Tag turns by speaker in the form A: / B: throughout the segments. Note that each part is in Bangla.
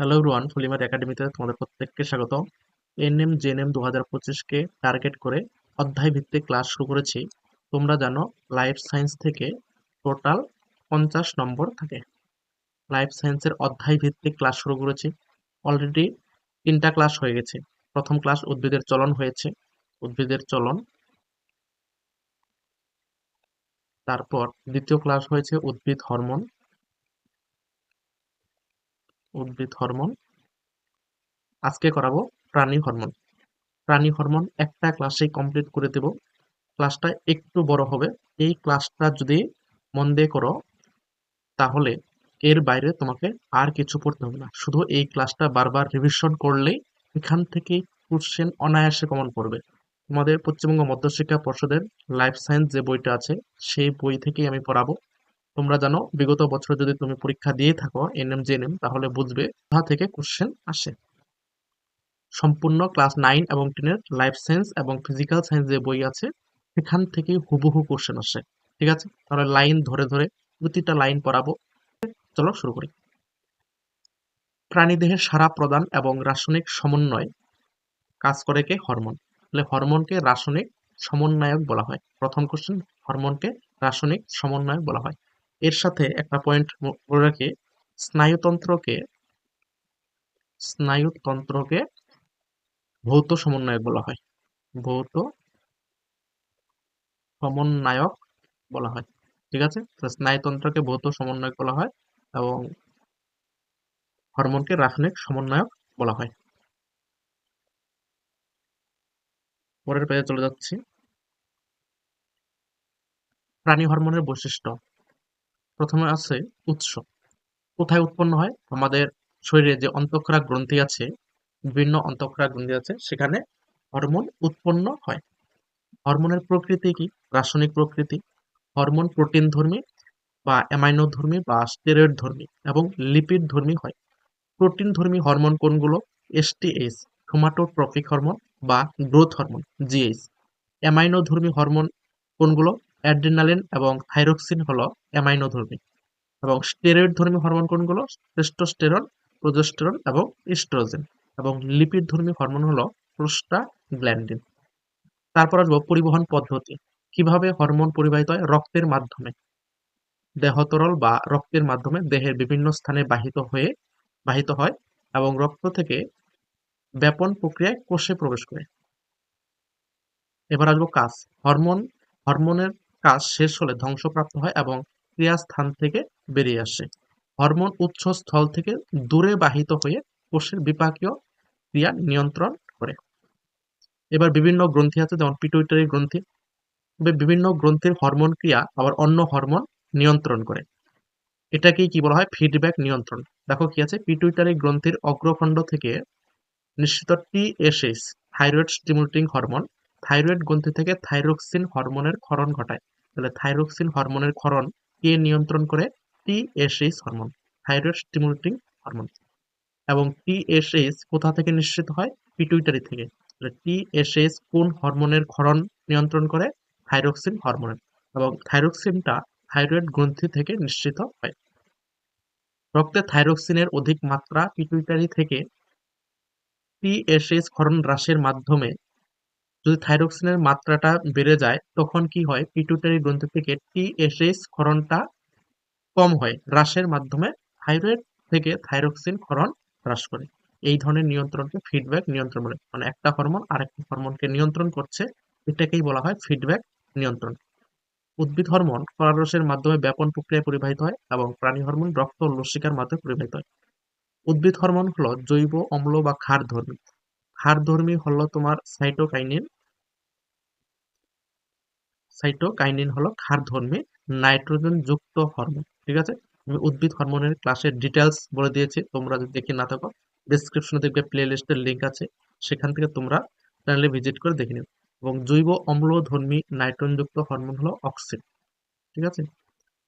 A: হ্যালো এভরিওয়ান ফুলিমার একাডেমিতে তোমাদের প্রত্যেককে স্বাগত এনএম, জেএনএম দু হাজার পঁচিশকে টার্গেট করে অধ্যায় ভিত্তিক ক্লাস শুরু করেছি। তোমরা জানো, লাইফ সায়েন্স থেকে টোটাল পঞ্চাশ নম্বর থাকে। লাইফ সায়েন্সের অধ্যায় ভিত্তিক ক্লাস শুরু করেছি। অলরেডি তিনটা ক্লাস হয়ে গেছে। প্রথম ক্লাস উদ্ভিদের চলন হয়েছে। উদ্ভিদের চলন। তারপর দ্বিতীয় ক্লাস হয়েছে উদ্ভিদ হরমোন। উদ্ভিদ হরমোন। আজকে করাবো প্রাণী হরমোন। প্রাণী হরমোন একটা ক্লাসে কমপ্লিট করে দেব। ক্লাসটা একটু বড় হবে। এই ক্লাসটা যদি মন দিয়ে করো, তাহলে এর বাইরে তোমাকে আর কিছু পড়তে হবে না। শুধু এই ক্লাসটা বারবার রিভিশন করলেই এখান থেকে কোশ্চেন অনায়াসে কমন পড়বে। তোমাদের পশ্চিমবঙ্গ মধ্যশিক্ষা পর্ষদের লাইফ সায়েন্স যে বইটা আছে, সেই বই থেকেই আমি পড়াবো। তোমরা জানো, বিগত বছর যদি তুমি পরীক্ষা দিয়ে থাকো, এনএম, জেএনএম, তাহলে বুঝবে কোথা থেকে কোশ্চেন আসে। সম্পূর্ণ ক্লাস নাইন এবং টেনের লাইফ সায়েন্স এবং ফিজিক্যাল সায়েন্স যে বই আছে, সেখান থেকেই হুবহু কোশ্চেন আসে। ঠিক আছে? তাহলে লাইন ধরে ধরে প্রতিটা লাইন পড়াবো। চলো শুরু করি। প্রাণীদেহের সারা প্রদান এবং রাসায়নিক সমন্বয় কাজ করে কে? হরমোন। তাহলে হরমোনকে রাসায়নিক সমন্বয়ক বলা হয়। প্রথম কোশ্চেন হরমোনকে রাসায়নিক সমন্বয়ক বলা হয়। এর সাথে একটা পয়েন্ট বলে রাখি, স্নায়ুতন্ত্রকে স্নায়ুতন্ত্রকে ভৌত সমন্বয়ক বলা হয়। ভৌত সমন্বয়ক বলা হয়। ঠিক আছে? স্নায়ুতন্ত্রকে ভৌত সমন্বয়ক বলা হয় এবং হরমোনকে রাসায়নিক সমন্বয়ক বলা হয়। পরের পেজে চলে যাচ্ছি। প্রাণী হরমোনের বৈশিষ্ট্য। প্রথমে আছে উৎস। কোথায় উৎপন্ন হয়? আমাদের শরীরে যে অন্তঃক্ষরা গ্রন্থি আছে, বিভিন্ন অন্তঃক্ষরা গ্রন্থি আছে, সেখানে হরমোন উৎপন্ন হয়। হরমোনের প্রকৃতি কি? রাসায়নিক প্রকৃতি। হরমোন প্রোটিন ধর্মী বা অ্যামাইনো ধর্মী বা স্টেরয়েড ধর্মী এবং লিপিড ধর্মী হয়। প্রোটিন ধর্মী হরমোন কোনগুলো? এসটিএস সোমাটোট্রপিক হরমোন বা গ্রোথ হরমোন জিএইচ অ্যামাইনো ধর্মী হরমোন কোনগুলো? অ্যাড্রিনালিন এবং থাইরক্সিন হলো অ্যামাইনো ধর্মী এবং স্টেরয়েড ধর্মী হরমোন কোনগুলো? টেস্টোস্টেরন, প্রোজেস্টেরন এবং ইস্ট্রোজেন এবং লিপিড ধর্মী হরমোন হলো প্রোস্টাগ্ল্যান্ডিন। তারপর আসব পরিবহন পদ্ধতি। কীভাবে হরমোন পরিবাহিত হয়? রক্তের মাধ্যমে। দেহতরল বা রক্তের মাধ্যমে দেহের বিভিন্ন স্থানে বাহিত হয়ে, বাহিত হয় এবং রক্ত থেকে ব্যাপন প্রক্রিয়ায় কোষে প্রবেশ করে। এবার আসব কাজ। হরমোন, হরমোনের কাজ শেষ হলে ধ্বংসপ্রাপ্ত হয় এবং ক্রিয়াস্থান থেকে বেরিয়ে আসে। হরমোন উৎস স্থল থেকে দূরে বাহিত হয়ে কোষের বিপাকীয় ক্রিয়া নিয়ন্ত্রণ করে। এবার বিভিন্ন গ্রন্থি আছে, যেমন পিটুইটারি গ্রন্থি। বিভিন্ন গ্রন্থির হরমোন ক্রিয়া আবার অন্য হরমোন নিয়ন্ত্রণ করে। এটাকেই কি বলা হয়? ফিডব্যাক নিয়ন্ত্রণ। দেখো কি আছে? পিটুইটারি গ্রন্থির অগ্রখণ্ড থেকে নিশ্চিত TSS thyroid stimulating hormone thyroid গ্রন্থি থেকে থাইরোক্সিন হরমোনের ক্ষরণ ঘটায়। তাহলে থাইরোক্সিন হরমোনের ক্ষরণ কে নিয়ন্ত্রণ করে? TSS hormone, thyroid stimulating hormone. এবং টিএসএস কোথা থেকে নিশ্চিত হয়? পিটুইটারি থেকে। তাহলে টিএসএস কোন হরমোনের ক্ষরণ নিয়ন্ত্রণ করে? থাইরোক্সিন হরমোনের। এবং থাইরোক্সিনটা থাইরয়েড গ্রন্থি থেকে নিশ্চিত হয়। রক্তে থাইরোক্সিনের অধিক মাত্রা পিটুইটারি থেকে টিএসএস ক্ষরণ হ্রাসের মাধ্যমে যদি থাইরক্সিনের মাত্রাটা বেড়ে যায়, তখন কি হয়? পিটুইটারি গ্রন্থি থেকে টিএসএস ক্ষরণটা কম হয়, হ্রাসের মাধ্যমে থাইরয়েড থেকে থাইরক্সিন ক্ষরণ হ্রাস করে। এই ধরনের নিয়ন্ত্রণকে ফিডব্যাক নিয়ন্ত্রণ বলে। মানে একটা হরমোন আরেকটা হরমোনকে নিয়ন্ত্রণ করছে, এটাকেই বলা হয় ফিডব্যাক নিয়ন্ত্রণ। উদ্ভিদ হরমোন কলারসের মাধ্যমে ব্যাপন প্রক্রিয়ায় পরিবাহিত হয় এবং প্রাণী হরমোন রক্ত লসিকার মাধ্যমে পরিবাহিত হয়। উদ্ভিদ হরমোন হলো জৈব, অম্ল বা ক্ষার ধর্মী ক্ষার ধর্মী হলো তোমার সাইটোকাইনিন সাইটোকাইনিন হলো ক্ষার ধর্মী নাইট্রোজেন যুক্ত হরমোন ঠিক আছে? আমি উদ্ভিদ হরমোনের ক্লাসের ডিটেলস বলে দিয়েছি, তোমরা যদি দেখে না থাকো ডিসক্রিপশনে দেখবে প্লে লিস্টের লিঙ্ক আছে, সেখান থেকে তোমরা চ্যানেলে ভিজিট করে দেখে নিও। এবং জৈব অম্লধর্মী নাইট্রোজেনযুক্ত হরমোন হলো অক্সিন ঠিক আছে?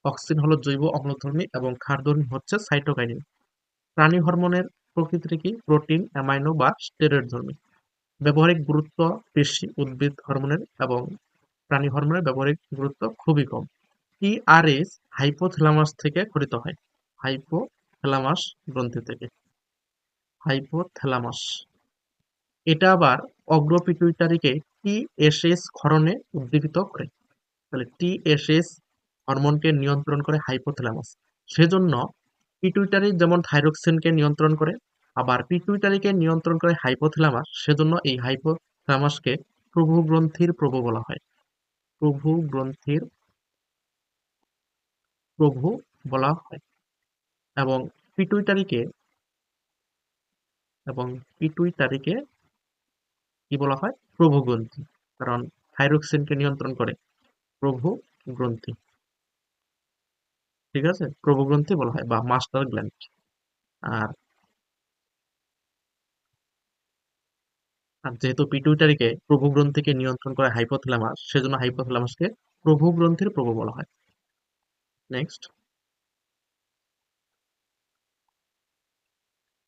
A: অক্সিন হলো জৈব অম্লধর্মী এবং ক্ষারধর্মী হচ্ছে সাইটোকাইনিন প্রাণী হরমোনের প্রকৃতি কি? প্রোটিন, অ্যামাইনো বা স্টেরয়েড ধর্মী। ব্যবহারিক গুরুত্ব বেশি উদ্ভিদ, হরমোনের এবং প্রাণী হরমোনের ব্যবহারিক গুরুত্ব খুবই কম। টিআরএস হাইপোথ্যালামাস থেকে খরিত হয়। হাইপোথ্যালামাস গ্রন্থি থেকে। হাইপোথ্যালামাস। এটা আবার অগ্রপিটুইটারিকে টিএসএস ক্ষরণে উদ্দীপিত করে। তাহলে টিএসএস হরমোনকে নিয়ন্ত্রণ করে হাইপোথ্যালামাস। সেজন্য পিটুইটারি যেমন থাইরক্সিনকে নিয়ন্ত্রণ করে, আবার পিটুইটারিকে নিয়ন্ত্রণ করে হাইপোথ্যালামাস সেজন্য এই হাইপোথ্যালামাসকে প্রভু গ্রন্থির প্রভু বলা হয়। প্রভু গ্রন্থির প্রভু বলা হয়। এবং পিটুইটারিকে এবং পিটুইটারিকে কি বলা হয়? প্রভু গ্রন্থি কারণ থাইরক্সিনকে নিয়ন্ত্রণ করে প্রভু গ্রন্থি ঠিক আছে? প্রভু গ্রন্থি বলা হয় বা মাস্টার গ্ল্যান্ড। আর আর যেহেতু পিটুইটারিকে প্রভু গ্রন্থিকে নিয়ন্ত্রণ করে হাইপোথ্যালামাস, সেজন্য হাইপোথ্যালামাসকে প্রভু গ্রন্থির প্রভু বলা হয়। নেক্সট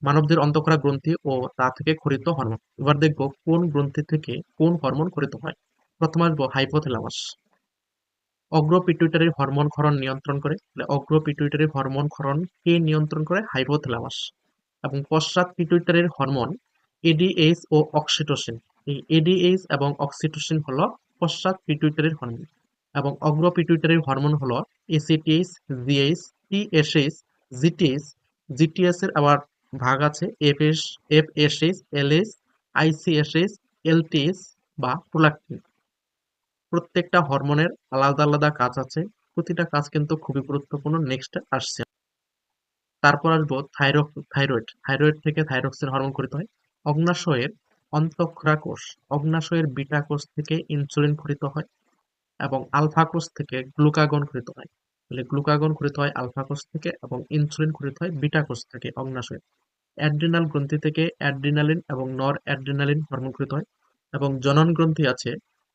A: মানবদের অন্তঃক্ষরা গ্রন্থি ও তা থেকে খরিত হরমোন। এবার দেখব কোন গ্রন্থি থেকে কোন হরমোন খরিত হয়। প্রথম আসব হাইপোথ্যালামাস। অগ্র পিটুইটারি হরমোন ক্ষরণ নিয়ন্ত্রণ করে অগ্র পিটুইটারি হরমোন ক্ষরণ কে নিয়ন্ত্রণ করে? হাইপোথ্যালামাস। এবং পশ্চাৎ পিটুইটারির হরমোন এডিএইচ ও অক্সিটোসিন। এই এডিএইচ এবং অক্সিটোসিন হলো পশ্চাৎ পিটুইটারির হরমোন। এবং অগ্র পিটুইটারির হরমোন হলো ACTH GH TSH GTH GTS এর আবার ভাগ আছে FS FSH LS ICSH LTS বা প্রোলাকটিন। প্রত্যেকটা হরমোনের আলাদা আলাদা কাজ আছে। প্রতিটা কাজ কিন্তু খুবই গুরুত্বপূর্ণ। নেক্সট আসছে। তারপর আসব থাইরয়েড থাইরয়েড থাইরয়েড থেকে থাইরক্সিন হরমোন খরিত হয়। অগ্নাশয়ের অন্তঃক্ষরা কোষ অগ্নাশয়ের বিটা কোষ থেকে ইনসুলিন খরিত হয় এবং আলফা কোষ থেকে গ্লুকাগন খরিত হয়। তাহলে গ্লুকাগন খরিত হয় আলফা কোষ থেকে এবং ইনসুলিন খরিত হয় বিটা কোষ থেকে অগ্নাশয় অ্যাড্রিনাল গ্রন্থি থেকে অ্যাড্রিনালিন এবং নর অ্যাড্রিনালিন হরমোন খরিত হয় এবং জনন গ্রন্থি আছে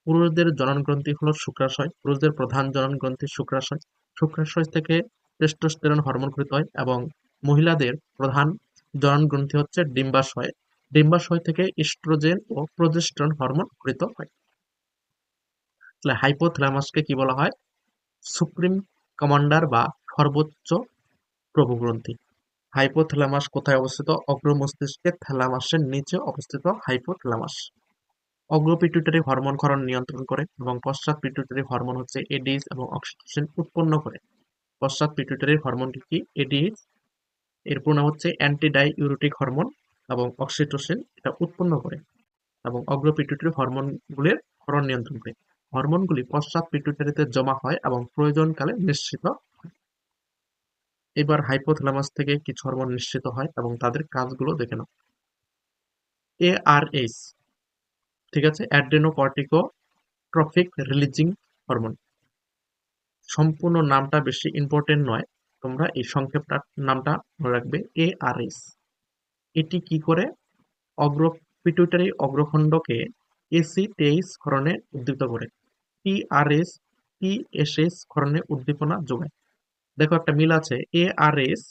A: পুরুষদের জনন গ্রন্থি হলো শুক্রাশয়, পুরুষদের প্রধান জনন গ্রন্থি শুক্রাশয়। শুক্রাশয় থেকে টেস্টোস্টেরন হরমোন খরিত হয় এবং মহিলাদের প্রধান জনন গ্রন্থি হচ্ছে ডিম্বাশয়। ডিম্বাশয় থেকে ইস্ট্রোজেন ও প্রজেস্ট্রন হরমোন খরিত হয়। তাহলে হাইপোথ্যালামাসকে কি বলা হয়? সুপ্রিম কমান্ডার বা সর্বোচ্চ প্রভু গ্রন্থি হাইপোথ্যালামাস কোথায় অবস্থিত? অগ্র মস্তিষ্কের থ্যালামাসের নিচে অবস্থিত হাইপোথ্যালামাস। অগ্র পিটুইটারি হরমোন ক্ষরণ নিয়ন্ত্রণ করে এবং পশ্চাৎ পিটুইটারি হরমোন হচ্ছে এডিস এবং অক্সিটোসিন উৎপন্ন করে। পশ্চাৎ পিটুইটারি হরমোনটি কি? এডিস এর পুরো হচ্ছে অ্যান্টিডাই ইউরোটিক হরমোন এবং অক্সিটোসিন এটা উৎপন্ন করে এবং অগ্র পিটুইটারি হরমোনগুলির ক্ষরণ নিয়ন্ত্রণ করে। হরমোনগুলি পশ্চাৎ পিটুইটারিতে জমা হয় এবং প্রয়োজনকালে হয়। এবার হাইপোথ্যালামাস থেকে কিছু হরমোন নিশ্চিত হয় এবং তাদের কাজগুলো দেখে নাও। এআরএস ঠিক আছে? অ্যাড্রেনোকর্টিকো ট্রফিক রিলিজিং হরমোন সম্পূর্ণ নামটা বেশি ইম্পর্টেন্ট নয়। তোমরা এই সংক্ষেপটা নামটা মনে রাখবে এআরএস এটি কি করে? অগ্র পিটুইটারি অগ্রখণ্ডকে এসি তেইশ ক্ষরণে উদ্দীপিত করে। টিআরএস টিএসএস ক্ষরণে উদ্দীপনা যোগায়। দেখো একটা মিল আছে এ আর এস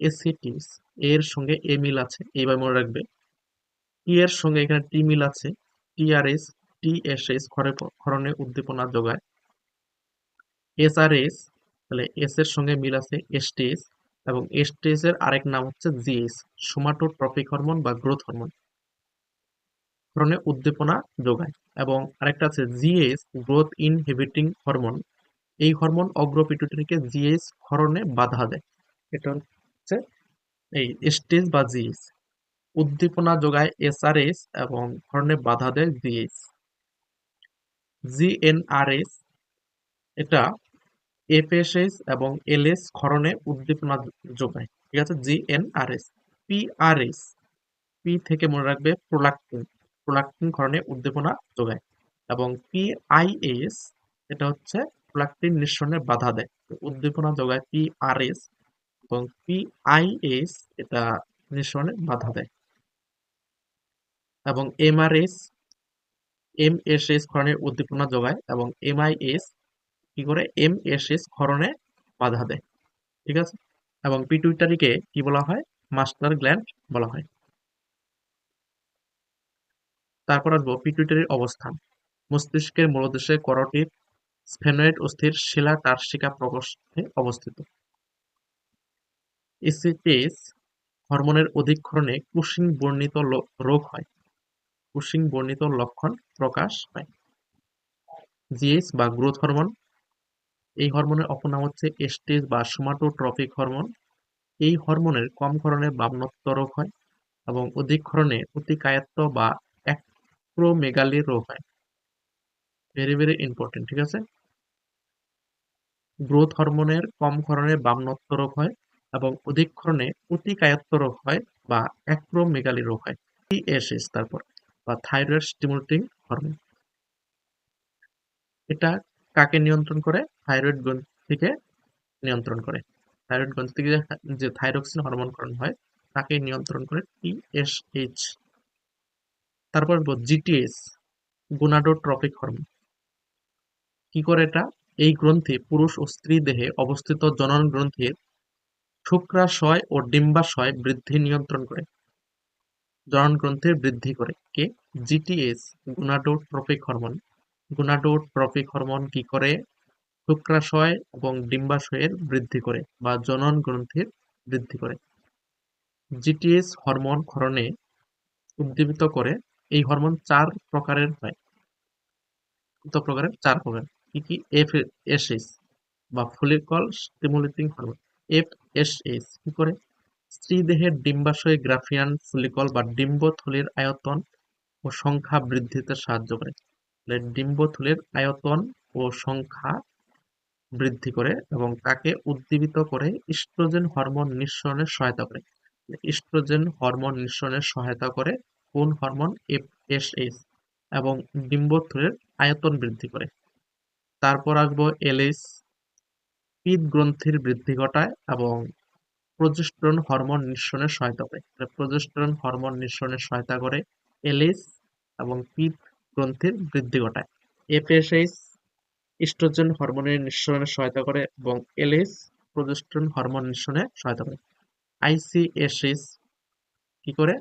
A: এসিটিস এর সঙ্গে এ মিল আছে এইভাবে মনে রাখবে। টি এর সঙ্গে এখানে টি মিল আছে। টিআরএস টিএসএস ক্ষরণে উদ্দীপনা যোগায়। এসআরএস তাহলে এস এর সঙ্গে মিল আছে এসটিএস এবং এসটিএস এর আরেক নাম হচ্ছে জিএস সোমাটোট্রপিক হরমোন বা গ্রোথ হরমোন ক্ষরণে উদ্দীপনা যোগায় এবং আরেকটা আছে জিএস গ্রোথ ইনহিবিটিং হরমোন এই হরমোন অগ্র পিটুইটারিকে জিএস ক্ষরণে বাধা দেয়। এটা হচ্ছে এই স্টেজ বা জিএস উদ্দীপনা যোগায় এসআরএস এবং ক্ষরণে বাধা দেয় জিএস জিএনআরএস এটা এফএসএস এবং এলএস ক্ষরণে উদ্দীপনা যোগায়, ঠিক আছে? জিএনআরএস, পিআরএস, পি থেকে মনে রাখবে প্রোলাক্টিন প্রোলাক্টিন ক্ষরণে উদ্দীপনা যোগায় এবং পিআইএস এটা হচ্ছে প্রোলাক্টিন নিঃসরণে বাধা দেয় উদ্দীপনা যোগায় পিআরএস এবং পিআইএস এটা নিঃসরণে বাধা দেয়। এবং এমআরএস এমএসএস ক্ষরণে উদ্দীপনা যোগায় এবং এমআইএস কি করে? এমএসএস ক্ষরণে বাধা দেয়। ঠিক আছে? এবং পিটুইটারিকে কি বলা হয়? মাস্টার গ্ল্যান্ড বলা হয়। তারপর আসব পিটুইটারির অবস্থান। মস্তিষ্কের মূলদেশে করটিভ স্ফেনয়েড অস্থির শিলা টার্সিকা প্রকোষ্ঠে অবস্থিত। এসিটিএস হরমোনের অধিক্ষরণে কুশিং বর্ণিত রোগ হয়। কুশিং বর্ণিত লক্ষণ প্রকাশ পায়। জিএস বা গ্রোথ হরমোন, এই হরমোনের অপর নাম হচ্ছে এস্টেজ বা সোমাটোট্রপিক হরমোন। এই হরমোনের কম ক্ষরণে বামনত্ব হয় এবং অধিক ক্ষরণে অতিকায়ত্ত বা অ্যাক্রোমেগালি রোগ হয়। ভেরি ভেরি ইম্পর্টেন্ট ঠিক আছে? গ্রোথ হরমোনের কম ক্ষরণে বামনত্ব রোগ হয় এবং অধিক ক্ষরণে অতিকায়ত্ত রোগ হয় বা অ্যাক্রোমেগালি রোগ হয়। টিএসএস তারপর বা থাইরয়েড স্টিমুলেটিং হরমোন এটা কাকে নিয়ন্ত্রণ করে? থাইরয়েড গ্রন্থিকে নিয়ন্ত্রণ করে। থাইরয়েড গ্রন্থি থেকে যে থাইরক্সিন হরমোন হয়, তাকে নিয়ন্ত্রণ করে টিএসএইচ তারপর জিটিএস গুনাডোট্রপিক হরমোন কি করে এটা? এই গ্রন্থি পুরুষ ও স্ত্রী দেহে অবস্থিত জনন গ্রন্থির শুক্রাশয় ও ডিম্বাশয় বৃদ্ধি নিয়ন্ত্রণ করে। জনন গ্রন্থির বৃদ্ধি করে। কে? GTS gonadotropic hormone. Gonadotropic hormone কি করে? শুক্রাশয় এবং ডিম্বাশয়ের বৃদ্ধি করে বা জনন গ্রন্থির বৃদ্ধি করে। জিটিএস হরমোন ক্ষরণে উদ্দীপিত করে। এই হরমোন চার প্রকারের হয়। কত প্রকারের চার প্রকার। কি কি? এফ এস বা follicle stimulating hormone. F S কি করে? স্ত্রী দেহের ডিম্বাশয় গ্রাফিয়ান ফলিকল বা ডিম্বথলির আয়তন ও সংখ্যা বৃদ্ধিতে সাহায্য করে। ডিম্বথলির আয়তন ও সংখ্যা বৃদ্ধি করে এবং তাকে উদ্দীপিত করে ইস্ট্রোজেন হরমোন নিঃসরণে সহায়তা করে। ইস্ট্রোজেন হরমোন নিঃসরণে সহায়তা করে কোন হরমোন? এফএসএইচ এবং ডিম্বথলির আয়তন বৃদ্ধি করে। তারপর আসব এলএস পিত গ্রন্থির বৃদ্ধি ঘটায় এবং প্রজেস্টেরন হরমোন নিঃসরণে সহায়তা করে। প্রজেস্টেরন হরমোন নিঃসরণে সহায়তা করে এলএস এবং পিত গ্রন্থির বৃদ্ধি ঘটায়। এফএসএইচ ইস্ট্রোজেন হরমোনের নিঃসরণে সহায়তা করে এবং এলএস প্রজেস্টেরন হরমোন নিঃসরণে সহায়তা করে। আইসিএসএস কি করে?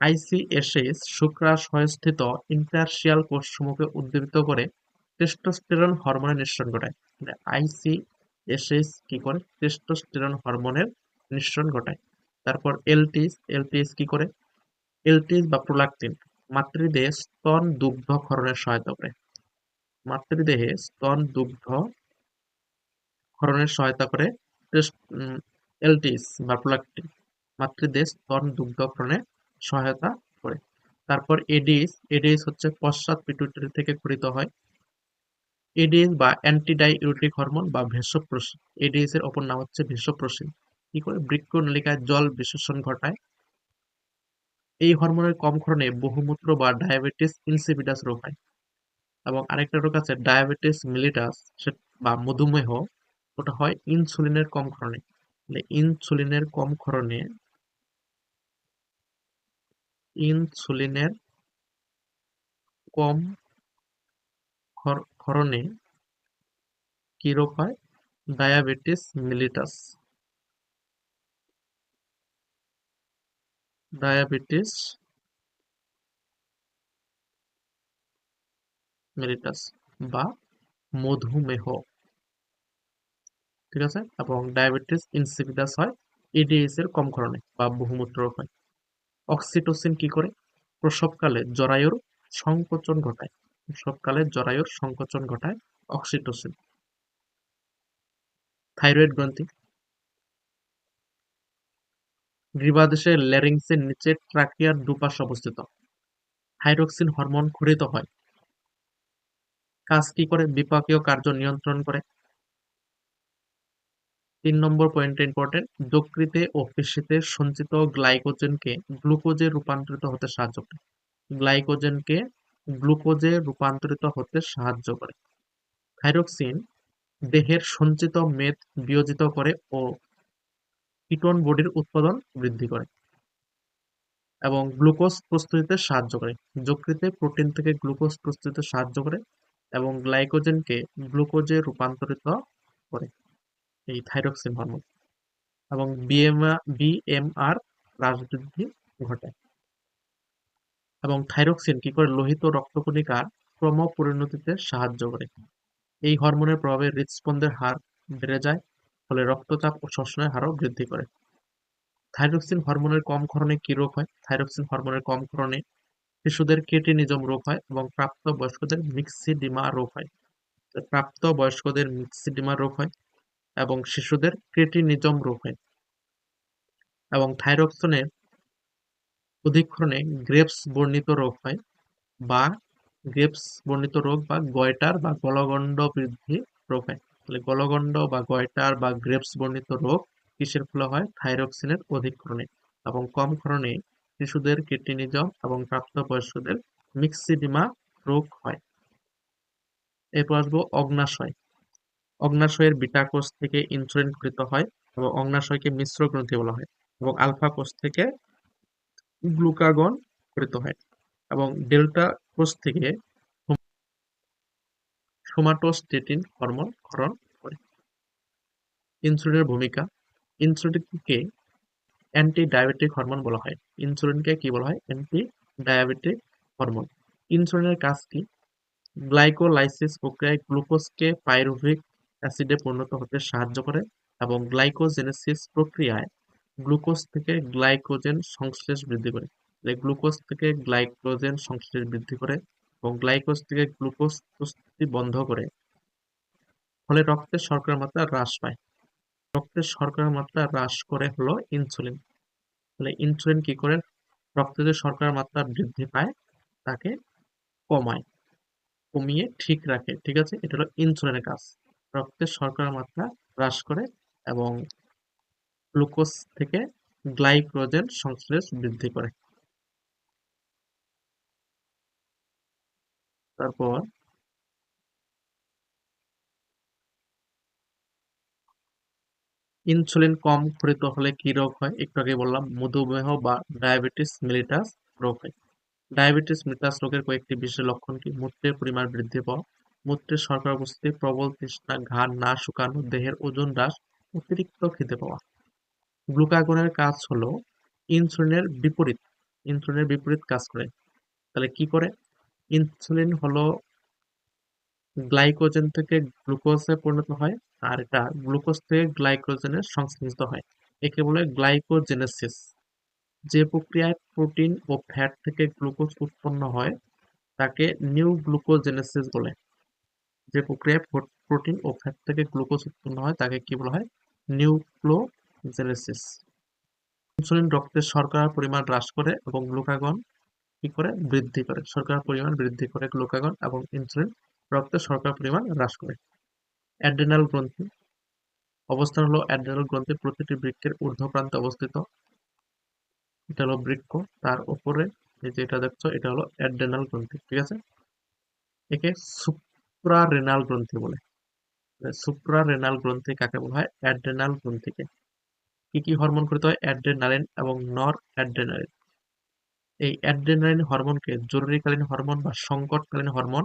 A: আইসিএসএস শুক্রাশয়স্থিত ইন্টারশিয়াল কোষসমূহকে উদ্দীপিত করে টেস্টোস্টেরন হরমোনের নিঃসরণ ঘটায়। আইসিএসএস কি করে? টেস্টোস্টেরন হরমোনের নিঃসরণ ঘটায়। তারপর এলটিস এলটিস কি করে? এলটিস বা প্রোলাকটিন মাতৃদেহে স্তন, দুগ্ধ, ক্ষরণের সহায়তা করে। মাতৃদেহে স্তন, দুগ্ধ, ক্ষরণের সহায়তা করে। এলটিস বা প্রোলাকটিন মাতৃদেহ স্তন দুগ্ধক্ষরণে সহায়তা করে। তারপর এডিস এডিস হচ্ছে পশ্চাৎ পিটুইটারি থেকে ক্ষরিত হয়। এডিএস বা অ্যান্টিডাইউরেটিক হরমোন বা ভেষোপ্রোসিন এডিএস এর অপর নাম হচ্ছে ভেষোপ্রোসিন কি করে বৃক্ষ নলিকায় জল বিশেষণ ঘটায়? এই হরমোনের কম ক্ষরণে বহুমূত্র বা ডায়াবেটিস ইনসিপিডাস রোগ হয় এবং আরেকটা রোগ আছে ডায়াবেটিস মিলিটাস বা মধুমেহ, ওটা হয় ইনসুলিনের কম ক্ষরণে। ইনসুলিনের কম ক্ষরণে ইনসুলিনের কম ক্ষরণে কি রোগ হয়? Diabetes mellitus. ডায়াবেটিস মেলিটাস বা মধুমেহ। ঠিক আছে? এবং ডায়াবেটিস ইনসিপিডাস হয় এডিএস এর কম ক্ষরণে বা বহুমূত্র রোগ হয়। অক্সিটোসিন কি করে? প্রসবকালে জরায়ুর সংকোচন ঘটায়। প্রসবকালে জরায়ুর সংকোচন ঘটায় অক্সিটোসিন। থাইরয়েড গ্রন্থি। গ্রীবাদেশে ল্যারিংসের নিচে ট্রাকিয়ার দুপাশ অবস্থিত। থাইরক্সিন হরমোন ক্ষরিত হয়। কাজ কি করে? বিপাকীয় কার্য নিয়ন্ত্রণ করে। তিন নম্বর পয়েন্ট ইম্পর্টেন্ট যকৃতে ও পেশিতে সঞ্চিত গ্লাইকোজেনকে গ্লুকোজে রূপান্তরিত হতে সাহায্য করে। গ্লাইকোজেনকে গ্লুকোজে রূপান্তরিত হতে সাহায্য করে। থাইরক্সিন দেহের সঞ্চিত মেদ বিয়োজিত করে ও কিটোন বডির উৎপাদন বৃদ্ধি করে এবং গ্লুকোজ প্রস্তুতিতে সাহায্য করে। যকৃতে প্রোটিন থেকে গ্লুকোজ প্রস্তুতিতে সাহায্য করে এবং গ্লাইকোজেনকে গ্লুকোজে রূপান্তরিত করে এই থাইরক্সিন হরমোন এবং বিএমআর হ্রাস বৃদ্ধি ঘটায়। এবং থাইরক্সিন কি করে লোহিত রক্তকণিকার ক্রম পরিণতিতে সাহায্য করে। এই হরমোনের প্রভাবে হৃদস্পন্দের হার বেড়ে যায় ফলে রক্তচাপ ও শ্বসনের হারও বৃদ্ধি করে। থাইরক্সিন হরমোনের কম ক্ষরণে কি রোগ হয়? থাইরক্সিন হরমোনের কম ক্ষরণে শিশুদের কেটিনিজম রোগ হয় এবং প্রাপ্ত বয়স্কদের মিক্সিডিমা রোগ হয়। প্রাপ্ত বয়স্কদের মিক্সিডিমা রোগ হয় এবং শিশুদের ক্রেটিনিজম রোগ হয়। এবং থাইরক্সনের অধিক্ষরণে গ্রেপস বর্ণিত রোগ হয় বা গ্রেপস বর্ণিত রোগ বা গয়টার বা গলগণ্ড বৃদ্ধি রোগ হয়। তাহলে গলগণ্ড বা গয়টার বা গ্রেপস বর্ণিত রোগ কিসের ফলে হয়? থাইরক্সিনের অধিক অধিক্ষরণে এবং কম ক্ষরণে শিশুদের কিডনিজম এবং প্রাপ্তবয়স্কদের মিক্সিডিমা রোগ হয়। এরপর আসব অগ্নাশয়। অগ্নাশয়ের বিটা কোষ থেকে ইনসুলিন গৃহীত হয় এবং অগ্নাশয়কে মিশ্র গ্রন্থি বলা হয় এবং আলফা কোষ থেকে গ্লুকাগন গৃহীত হয় এবং ডেল্টা কোষ থেকে সোমাটোস্টেটিন হরমোন ক্ষরণ করে। ইনসুলিনের ভূমিকা। ইনসুলিনকে অ্যান্টি ডায়াবেটিক হরমোন বলা হয়। ইনসুলিনকে কি বলা হয়? অ্যান্টি ডায়াবেটিক হরমোন ইনসুলিনের কাজ কি? গ্লাইকোলাইসিস প্রক্রিয়ায় গ্লুকোজকে পাইরুভিক অ্যাসিডে পরিণত হতে সাহায্য করে এবং গ্লাইকোজেনেসিস প্রক্রিয়ায় গ্লুকোজ থেকে গ্লাইকোজেন সংশ্লেষ বৃদ্ধি করে। গ্লুকোজ থেকে গ্লাইকোজেন সংশ্লেষ বৃদ্ধি করে এবং গ্লাইকোজ থেকে গ্লুকোজ প্রস্তুতি বন্ধ করে। ফলে রক্তের শর্করার মাত্রা হ্রাস পায়। রক্তের শর্করার মাত্রা হ্রাস করে হলো ইনসুলিন তাহলে ইনসুলিন কি করে? রক্তে যে শর্করার মাত্রা বৃদ্ধি পায়, তাকে কমায়, কমিয়ে ঠিক রাখে, ঠিক আছে? এটা হলো ইনসুলিনের কাজ। রক্তের শর্করার মাত্রা হ্রাস করে এবং গ্লুকোজ থেকে গ্লাইকোজেন সংশ্লেষ বৃদ্ধি করে। তারপর? ইনসুলিন কম ক্ষরিত হলে কি রোগ হয়? একটু আগে বললাম, মধুমেহ বা ডায়াবেটিস মিলিটাস রোগ হয়। ডায়াবেটিস মিলিটাস রোগের কয়েকটি বিশেষ লক্ষণ কি? মূত্রের পরিমাণ বৃদ্ধি পাওয়া, মূত্রের শর্করা উপস্থিতি, প্রবল তৃষ্ণা ঘাড় না শুকানো, দেহের ওজন হ্রাস, অতিরিক্ত খেতে পাওয়া। গ্লুকাগনের কাজ হলো, ইনসুলিনের বিপরীত ইনসুলিনের বিপরীত কাজ করে। তাহলে কি করে? ইনসুলিন হলো গ্লাইকোজেন থেকে গ্লুকোজে পরিণত হয়, আর এটা গ্লুকোজ থেকে গ্লাইকোজেনে সংশ্লেষিত হয়। একে বলে গ্লাইকোজেনেসিস। যে প্রক্রিয়ায় প্রোটিন ও ফ্যাট থেকে গ্লুকোজ উৎপন্ন হয়, তাকে নিউ গ্লুকোজেনেসিস বলে। যে প্রক্রিয়ায় প্রোটিন ও ফ্যাট থেকে গ্লুকোজ উৎপন্ন হয়, তাকে কি বলা হয়? নিউক্লোজেনেসিস। ইনসুলিন রক্তের শর্করার পরিমাণ হ্রাস করে এবং গ্লুকাগন কি করে? বৃদ্ধি করে। শর্করার পরিমাণ বৃদ্ধি করে গ্লুকাগন এবং ইনসুলিন রক্তের শর্করার পরিমাণ হ্রাস করে। অ্যাড্রেনাল গ্রন্থি। অবস্থান হলো অ্যাড্রেনাল গ্রন্থি প্রতিটি বৃক্ষের ঊর্ধ্ব প্রান্তে অবস্থিত। এটা হলো বৃক্ষ। তার উপরে এই যে এটা দেখছ, এটা হলো অ্যাড্রেনাল গ্রন্থি, ঠিক আছে? একে সুপ্রারেনাল গ্রন্থি বলে। সুপ্রারেনাল গ্রন্থি কাকে বলা হয়? অ্যাড্রেনাল গ্রন্থিকে। কি কি হরমোন করতে হয়? অ্যাড্রেনালিন এবং নর অ্যাড্রেনালিন এই অ্যাড্রেনালিন হরমোনকে জরুরিকালীন হরমোন বা সংকটকালীন হরমোন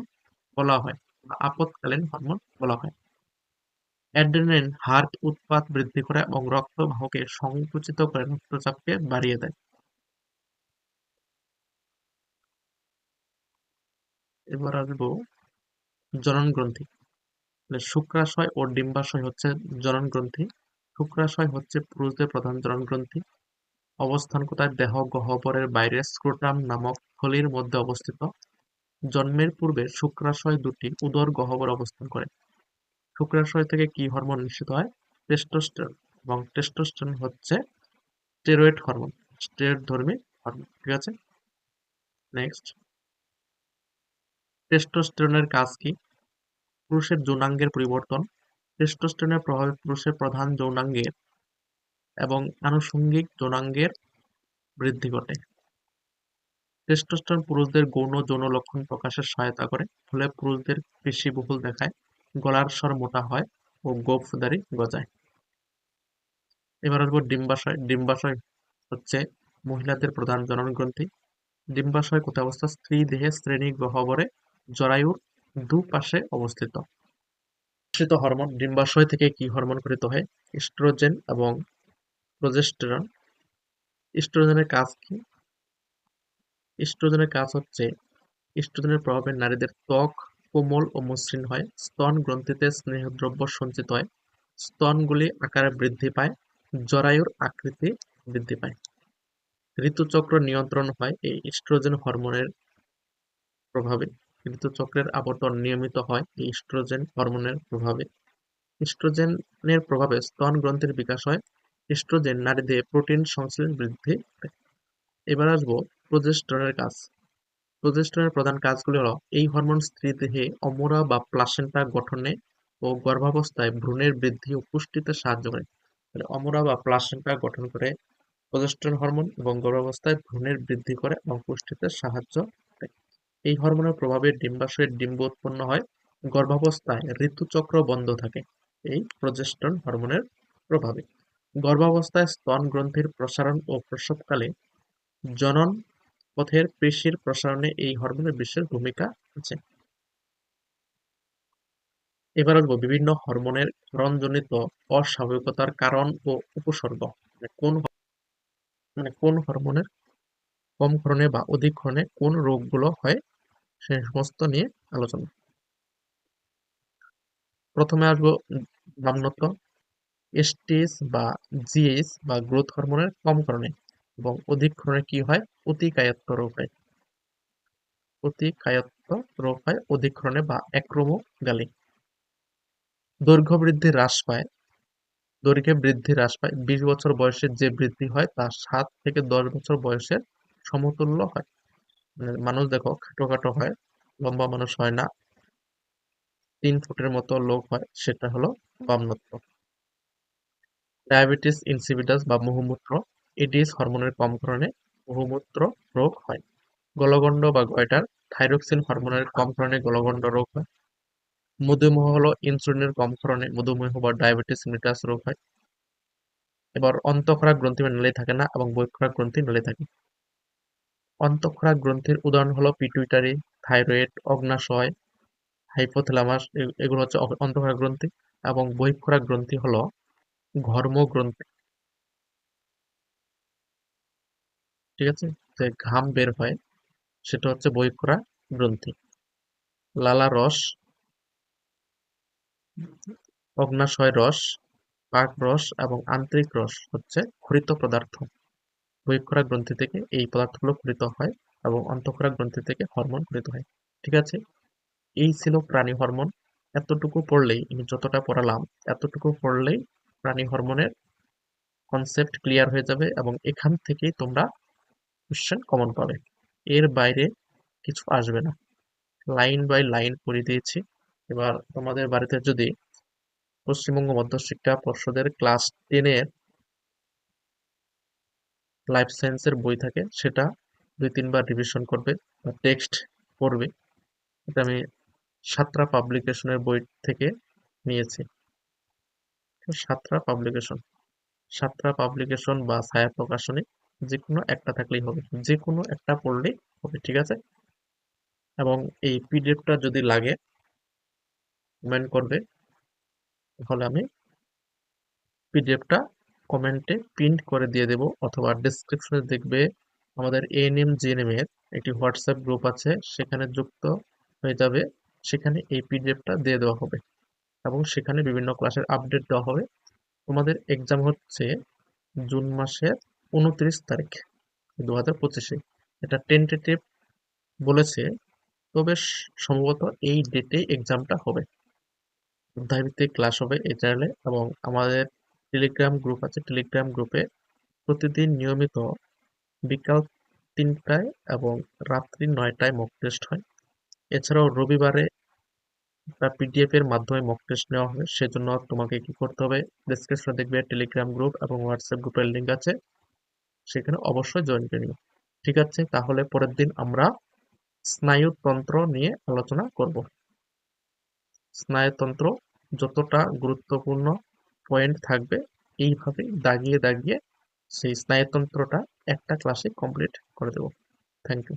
A: বলা হয় বা আপৎকালীন হরমোন বলা হয়। অ্যাড্রেনালিন হার্ট উৎপাদ বৃদ্ধি করে এবং রক্তবাহকে সংকুচিত করে রক্তচাপকে বাড়িয়ে দেয়। এবার আসব জনন গ্রন্থি শুক্রাশয় ও ডিম্বাশয় হচ্ছে জনন গ্রন্থি শুক্রাশয় হচ্ছে পুরুষদের প্রধান জনন গ্রন্থি অবস্থান কোথায়? দেহ গহ্বরের বাইরে স্ক্রোটাম নামক থলির মধ্যে অবস্থিত। জন্মের পূর্বে শুক্রাশয় দুটি উদর গহ্বরে অবস্থান করে। শুক্রাশয় থেকে কি হরমোন নিশ্চিত হয়? টেস্টোস্টেরন এবং টেস্টোস্টেরন হচ্ছে স্টেরয়েড হরমোন স্টেরয়েড ধর্মী হরমোন, ঠিক আছে? নেক্সট। টেস্টোস্টেরনের কাজ কি? পুরুষের যৌনাঙ্গের পরিবর্তন। টেস্টোস্টেরনের প্রভাবে পুরুষের প্রধান যৌনাঙ্গের এবং আনুষঙ্গিক যৌনাঙ্গের বৃদ্ধি ঘটে। টেস্টোস্টেরন পুরুষদের গৌণ যৌন লক্ষণ প্রকাশে সহায়তা করে, ফলে পুরুষদের পেশিবহুল দেখায়, গলার স্বর মোটা হয় ও গোঁফদাড়ি গজায়। এবার আসব ডিম্বাশয়। ডিম্বাশয় হচ্ছে মহিলাদের প্রধান জনন গ্রন্থি ডিম্বাশয় কোথায় অবস্থা স্ত্রী দেহে শ্রেণি গহ্বরে জরায়ুর দুপাশে অবস্থিত। হরমোন। ডিম্বাশয় থেকে কি হরমোন গৃহীত হয়? ইস্ট্রোজেন এবং প্রজেস্টেরন ইস্ট্রোজেনের কাজ কি? ইস্ট্রোজেনের কাজ হচ্ছে ইস্ট্রোজেনের প্রভাবে নারীদের ত্বক, কোমল ও মসৃণ হয়, স্তন গ্রন্থিতে স্নেহদ্রব্য সঞ্চিত হয়, স্তনগুলি আকারে বৃদ্ধি পায়, জরায়ুর আকৃতি বৃদ্ধি পায়। ঋতুচক্র নিয়ন্ত্রণ হয় এই ইস্ট্রোজেন হরমোনের প্রভাবে। ঋতুচক্রের আবর্তন নিয়মিত হয় এই ইস্ট্রোজেন হরমোনের প্রভাবে। ইস্ট্রোজেনের প্রভাবে স্তন গ্রন্থির বিকাশ হয় ইস্ট্রোজেন নারীদের প্রোটিন সংশ্লেষ বৃদ্ধি করে। এবার আসব প্রজেস্টনের কাজ। প্রজেস্টনের প্রধান কাজগুলি হলো, এই হরমোন স্ত্রী দেহে অমরা বা প্লাসেন্টা গঠনে ও গর্ভাবস্থায় ভ্রূণের বৃদ্ধি ও পুষ্টিতে সাহায্য করে। তাহলে অমরা বা প্লাসেন্টা গঠন করে প্রজেস্টন হরমোন এবং গর্ভাবস্থায় ভ্রূণের বৃদ্ধি করে এবং পুষ্টিতে সাহায্য করে। এই হরমোনের প্রভাবে ডিম্বাশয়ের ডিম্ব উৎপন্ন হয়, গর্ভাবস্থায় ঋতুচক্র বন্ধ থাকে। এই প্রজেস্টন হরমোনের প্রভাবে। গর্ভাবস্থায় স্তন গ্রন্থির প্রসারণ ও প্রসবকালে জনন পথের পেশির প্রসারণে এই হরমোনের বিশেষ ভূমিকা আছে। এবার আসব বিভিন্ন হরমোনের ক্ষরণজনিত অস্বাভাবিকতার কারণ ও উপসর্গ। মানে কোন মানে কোন হরমোনের কম ক্ষরণে বা অধিক ক্ষরণে কোন রোগগুলো হয়, সে সমস্ত নিয়ে আলোচনা। প্রথমে আসব বামনত এসটিএস বা জিএস বা গ্রোথ হরমোনের কম কারণে এবং অধিক ক্ষরণে কি হয়? অতিকায়ত্ব রোগ হয়। অতিকায়ত্ব রোগ হয় অধিক ক্ষরণে বা গালি দৈর্ঘ্য বৃদ্ধি হ্রাস পায়। দৈর্ঘ্যে বৃদ্ধি হ্রাস পায়। বিশ বছর বয়সে যে বৃদ্ধি হয়, তা সাত থেকে দশ বছর বয়সের সমতুল্য হয়। মানে মানুষ দেখো খাটো খাটো হয়, লম্বা মানুষ হয় না। তিন ফুটের মতো লোক হয়, সেটা হলো বামনত্ব। ডায়াবেটিস ইনসিপিটাস বা বহুমূত্র এডিস হরমোনের কম কারণে বহুমূত্র রোগ হয়। গলগণ্ড বা গয়টার থাইরক্সিন হরমোনের কম কারণে গলগণ্ড রোগ হয়। মধুমেহ হলো ইনসুলিনের কম কারণে মধুমেহ বা ডায়াবেটিস মিটাস রোগ হয়। এবার অন্তঃক্ষরা গ্রন্থি নেলে থাকে না এবং বৈক্ষরা গ্রন্থি, নেলে থাকে। অন্তঃক্ষরা গ্রন্থির উদাহরণ হলো পিটুইটারি, থাইরয়েড, অগ্নাশয়, হাইপোথ্যালামাস এগুলো হচ্ছে অন্তঃক্ষরা গ্রন্থি এবং বহিঃক্ষরা গ্রন্থি হলো ঘর্ম গ্রন্থি ঠিক আছে? যে ঘাম বের হয়, সেটা হচ্ছে বহিঃক্ষরা গ্রন্থি। লালা রস, অগ্নাশয় রস, পাক রস এবং আন্তরিক রস হচ্ছে ক্ষরিত পদার্থ। বহিঃক্ষরা গ্রন্থি থেকে এই পদার্থগুলো ক্ষরিত হয় এবং অন্তঃক্ষরা গ্রন্থি থেকে হরমোন ক্ষরিত হয়। ঠিক আছে? এই ছিল প্রাণী হরমোন। এতটুকু পড়লেই, আমি যতটা পড়ালাম, এতটুকু পড়লেই প্রাণী হরমোনের কনসেপ্ট ক্লিয়ার হয়ে যাবে এবং এখান থেকেই তোমরা কোশ্চেন কমন পাবে। এর বাইরে কিছু আসবে না। লাইন বাই লাইন করে দিয়েছি। এবার তোমাদের বাড়িতে যদি পশ্চিমবঙ্গ মধ্যশিক্ষা পর্ষদের ক্লাস টেনের লাইফ সায়েন্সের বই থাকে, সেটা দুই তিনবার রিভিশন করবে বা টেক্সট পড়বে। এটা আমি সাতরা পাবলিকেশনের বই থেকে নিয়েছি। সাতরা পাবলিকেশন সাতরা পাবলিকেশন বা ছায়া প্রকাশনী যে কোনো একটা থাকলেই হবে। যে কোনো একটা পড়লেই হবে, ঠিক আছে? এবং এই পিডিএফটা যদি লাগে কমেন্ট করবে, তাহলে আমি পিডিএফটা কমেন্টে প্রিন্ট করে দিয়ে দেব অথবা ডিসক্রিপশনে দেখবে আমাদের এন এএনএম জিএনএম এর একটি হোয়াটসঅ্যাপ গ্রুপ আছে, সেখানে যুক্ত হয়ে যাবে। সেখানে এই পিডিএফটা দিয়ে দেওয়া হবে। এবং সেখানে বিভিন্ন ক্লাসের আপডেট দেওয়া হবে। তোমাদের এক্সাম হচ্ছে জুন মাসের উনত্রিশ তারিখ দু হাজার পঁচিশে। এটা টেন্টেটিভ বলেছে তবে সম্ভবত এই ডেটে এক্সামটা হবে। অধ্যায়ভিত্তিক ক্লাস হবে এই চ্যানেলে এবং আমাদের টেলিগ্রাম গ্রুপ আছে। টেলিগ্রাম গ্রুপে প্রতিদিন নিয়মিত বিকাল তিনটায় এবং রাত্রি নয়টায় মক টেস্ট হয়। এছাড়াও রবিবারে পিডিএফ এর মাধ্যমে মক টেস্ট নেওয়া হবে, সেজন্য তোমাকে কি করতে হবে ডিসক্রিপশনে দেখবে টেলিগ্রাম গ্রুপ এবং হোয়াটসঅ্যাপ গ্রুপের লিঙ্ক আছে, সেখানে অবশ্যই জয়েন করে নিও। ঠিক আছে, তাহলে পরের দিন আমরা স্নায়ুতন্ত্র নিয়ে আলোচনা করব। স্নায়ুতন্ত্র যতটা গুরুত্বপূর্ণ পয়েন্ট থাকবে, এইভাবে দাগিয়ে দাগিয়ে সেই স্নায়ুতন্ত্রটা একটা ক্লাসে কমপ্লিট করে দেব। Thank you